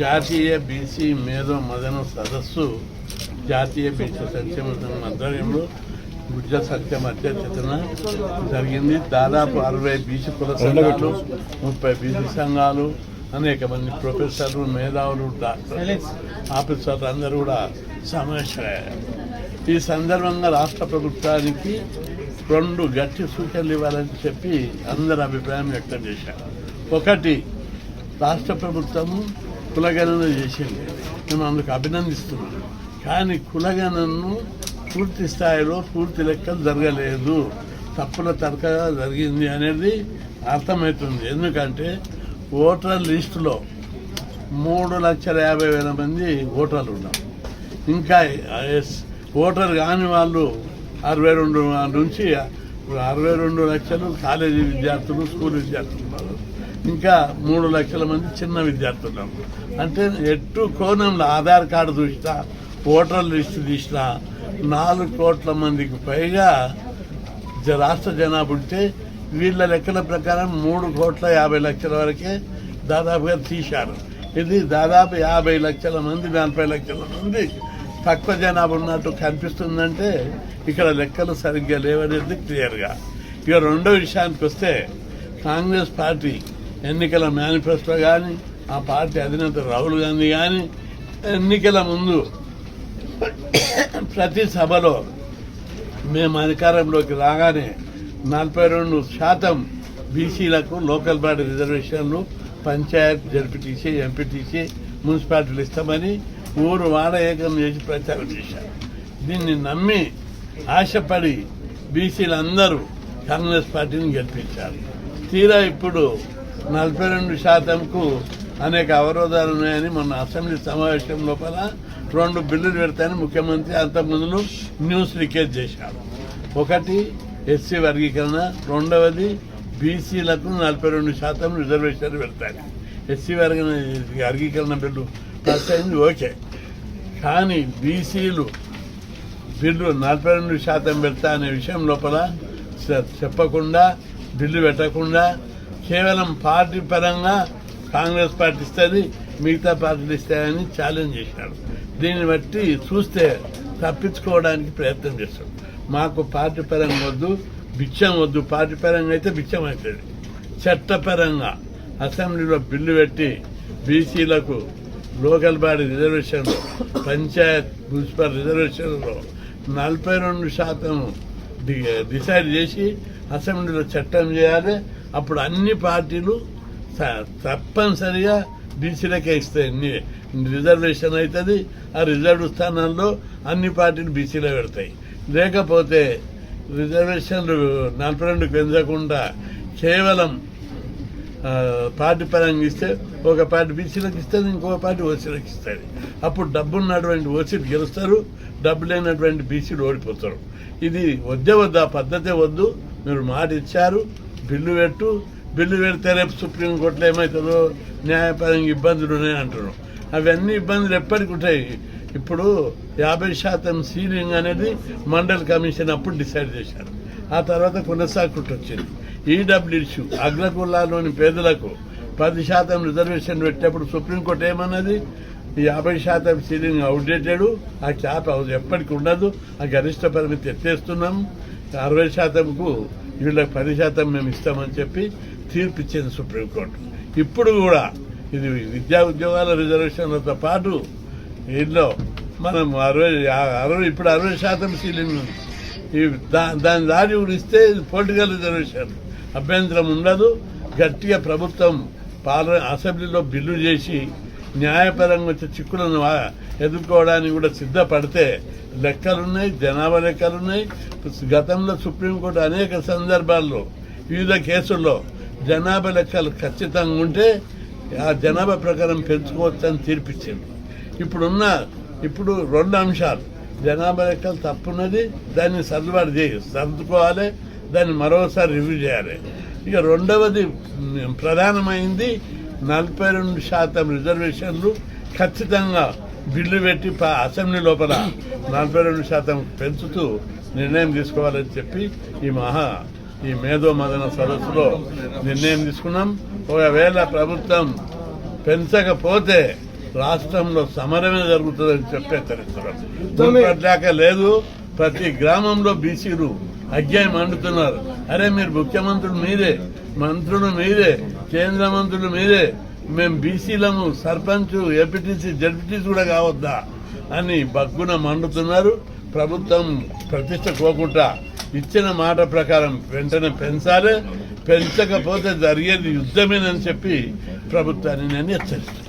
జాతీయ బీసీ మేధో మదన సదస్సు జాతీయ బీసీ సంక్షేమ సంఘం ఆధ్వర్యంలో గుడ్జ సత్యం అధ్యక్షతన జరిగింది. దాదాపు అరవై బీసీ కుల సంఘాలు ముప్పై బీసీ సంఘాలు అనేక మంది ప్రొఫెసర్లు మేధావులు డాక్టర్లు ఆఫీసర్లు అందరూ కూడా సమావేశమయ్యారు. ఈ సందర్భంగా రాష్ట్ర ప్రభుత్వానికి రెండు గట్టి సూచనలు ఇవ్వాలని చెప్పి అందరు అభిప్రాయం వ్యక్తం చేశారు. ఒకటి రాష్ట్ర ప్రభుత్వము కులగణన చేసింది. మేము అందుకు అభినందిస్తున్నాం కానీ కులగణనను పూర్తి స్థాయిలో పూర్తి లెక్కలు జరగలేదు. తప్పుల తరకగా జరిగింది అనేది అర్థమవుతుంది. ఎందుకంటే ఓటర్ లిస్టులో మూడు లక్షల యాభై వేల మంది ఓటర్లు ఉన్నారు. ఇంకా ఎస్ ఓటర్ కాని వాళ్ళు అరవై రెండు నుంచి అరవై రెండు లక్షలు కాలేజీ విద్యార్థులు స్కూల్ విద్యార్థులు ఉన్నారు. ఇంకా మూడు లక్షల మంది చిన్న విద్యార్థులు. అంటే ఎట్టు కోణంలో ఆధార్ కార్డు చూసినా ఓటర్ లిస్టు తీసినా నాలుగు కోట్ల మందికి పైగా జ- రాష్ట్ర జనాభా ఉంటే వీళ్ళ లెక్కల ప్రకారం మూడు కోట్ల యాభై లక్షల వరకే దాదాపుగా తీశారు. ఇది దాదాపు యాభై లక్షల మంది నలభై లక్షల మంది తక్కువ జనాభా ఉన్నట్టు కనిపిస్తుందంటే ఇక్కడ లెక్కలు సరిగ్గా లేవనేది క్లియర్గా. ఇక రెండో విషయానికి వస్తే కాంగ్రెస్ పార్టీ ఎన్నికల మేనిఫెస్టో కానీ ఆ పార్టీ అధినేత రాహుల్ గాంధీ కానీ ఎన్నికల ముందు ప్రతి సభలో మేము అధికారంలోకి రాగానే నలభై రెండు శాతం బీసీలకు లోకల్ బాడీ రిజర్వేషన్లు పంచాయత్ జడ్పీటీసీ ఎంపీటీసీ మున్సిపాలిటీలు ఇస్తామని ఊరు వాడ ఏకం చేసి ప్రచారం చేశారు. దీన్ని నమ్మి ఆశపడి బీసీలందరూ కాంగ్రెస్ పార్టీని గెలిపించారు తీరా ఇప్పుడు నలభై రెండు శాతంకు అనేక అవరోధాలు ఉన్నాయని మొన్న అసెంబ్లీ సమావేశం లోపల రెండు బిల్లులు పెడతాయని ముఖ్యమంత్రి అంతకుముందు న్యూస్ లీకేజ్ చేశారు. ఒకటి ఎస్సీ వర్గీకరణ రెండవది బీసీలకు నలభై రెండు శాతం రిజర్వేషన్ పెడతాయి ఎస్సీ వర్గ వర్గీకరణ బిల్లు పాస్ అయింది ఓకే. కానీ బీసీలు బిల్లు నలభై రెండు శాతం పెడతా అనే విషయం లోపల చెప్పకుండా బిల్లు పెట్టకుండా కేవలం పార్టీ పరంగా కాంగ్రెస్ పార్టీ ఇస్తుంది మిగతా పార్టీలు ఇస్తాయని ఛాలెంజ్ చేశాడు. దీన్ని బట్టి చూస్తే తప్పించుకోవడానికి ప్రయత్నం చేస్తాడు. మాకు పార్టీ పరంగా వద్దు బిచ్చం వద్దు. పార్టీ పరంగా అయితే బిచ్చం అవుతుంది. చట్టపరంగా అసెంబ్లీలో బిల్లు పెట్టి బీసీలకు local body reservation panchayat municipal రిజర్వేషన్లో నలభై రెండు శాతం డిసైడ్ చేసి అసెంబ్లీలో చట్టం చేయాలి. అప్పుడు అన్ని పార్టీలు తప్పనిసరిగా బీసీలకే ఇస్తాయి. రిజర్వేషన్ అవుతుంది ఆ రిజర్వ్ స్థానాల్లో అన్ని పార్టీలు బీసీలో పెడతాయి. లేకపోతే రిజర్వేషన్లు నలభై రెండు పెంచకుండా కేవలం పార్టీ పరంగా ఇస్తే ఒక పార్టీ బీసీలకు ఇస్తుంది ఇంకో పార్టీ ఓసీలకు ఇస్తుంది. అప్పుడు డబ్బు ఉన్నటువంటి ఓసీలు గెలుస్తారు డబ్బు లేనటువంటి బీసీలు ఓడిపోతారు. ఇది వద్దే వద్దు ఆ పద్ధతే వద్దు. మీరు మాట ఇచ్చారు బిల్లు పెట్టు బిల్లు పెడితే రేపు సుప్రీంకోర్టులో ఏమవుతుందో న్యాయపరంగా ఇబ్బందులు ఉన్నాయి అంటున్నాం. అవన్నీ ఇబ్బందులు ఎప్పటికి ఉంటాయి. ఇప్పుడు యాభై శాతం సీలింగ్ అనేది మండల్ కమిషన్ అప్పుడు డిసైడ్ చేశారు. ఆ తర్వాత కొనసాగుకుంటూ వచ్చింది. ఈడబ్ల్యూసీ అగ్రకులాలోని పేదలకు పది శాతం రిజర్వేషన్ పెట్టేప్పుడు సుప్రీంకోర్టు ఏమన్నది? యాభై శాతం సీలింగ్ అవుట్డేటెడ్ ఆ క్యాప్ ఎప్పటికి ఉండదు. ఆ గరిష్ట పరిమితి ఎత్తేస్తున్నాం. అరవై శాతంకు వీళ్ళకి పది శాతం మేము ఇస్తామని చెప్పి తీర్పు ఇచ్చింది సుప్రీంకోర్టు. ఇప్పుడు కూడా ఇది విద్యా ఉద్యోగాల రిజర్వేషన్లతో పాటు ఇంట్లో మనం అరవై అరవై ఇప్పుడు అరవై శాతం సీలింగ్ ఉంది. ఈ దా దాని దారి ఇస్తే పొలిటికల్ రిజర్వేషన్. అభ్యంతరం ఉండదు. గట్టిగా ప్రభుత్వం పార్ల అసెంబ్లీలో బిల్లు చేసి న్యాయపరంగా వచ్చే చిక్కులను ఎదుర్కోవడానికి కూడా సిద్ధపడితే లెక్కలున్నాయి జనాభా లెక్కలున్నాయి. గతంలో సుప్రీంకోర్టు అనేక సందర్భాల్లో వివిధ కేసుల్లో జనాభా లెక్కలు ఖచ్చితంగా ఉంటే ఆ జనాభా ప్రకారం పెంచుకోవచ్చని తీర్పిచ్చింది. ఇప్పుడున్న ఇప్పుడు రెండు అంశాలు. జనాభా లెక్కలు తప్పున్నది దాన్ని సర్దుబాటు చేయ సర్దుకోవాలి దాన్ని మరోసారి రివ్యూ చేయాలి. ఇక రెండవది ప్రధానమైంది నలభై రెండు శాతం రిజర్వేషన్లు ఖచ్చితంగా బిల్లు పెట్టి అసెంబ్లీ లోపల నలభై రెండు శాతం పెంచుతూ నిర్ణయం తీసుకోవాలని చెప్పి ఈ మహా ఈ మేధో మదన సదస్సులో నిర్ణయం తీసుకున్నాం. ఒకవేళ ప్రభుత్వం పెంచకపోతే రాష్ట్రంలో సమరమే జరుగుతుందని చెప్పి హెచ్చరిస్తున్నాం. లేదు. ప్రతి గ్రామంలో బీసీలు అజ్ఞాయం అంటున్నారు అరే మీరు ముఖ్యమంత్రులు మీరే మంత్రులు మీరే కేంద్ర మంత్రులు మీరే మేము బీసీలము సర్పంచ్ ఎంపీటీసీ జడ్పీటీసీ కూడా కావద్దా అని బగ్గున మండుతున్నారు. ప్రభుత్వం ప్రతిష్ట పోకుండా ఇచ్చిన మాట ప్రకారం వెంటనే పెంచాలి. పెంచకపోతే జరిగేది యుద్ధమేనని చెప్పి ప్రభుత్వాన్ని నేను హెచ్చరిస్తాను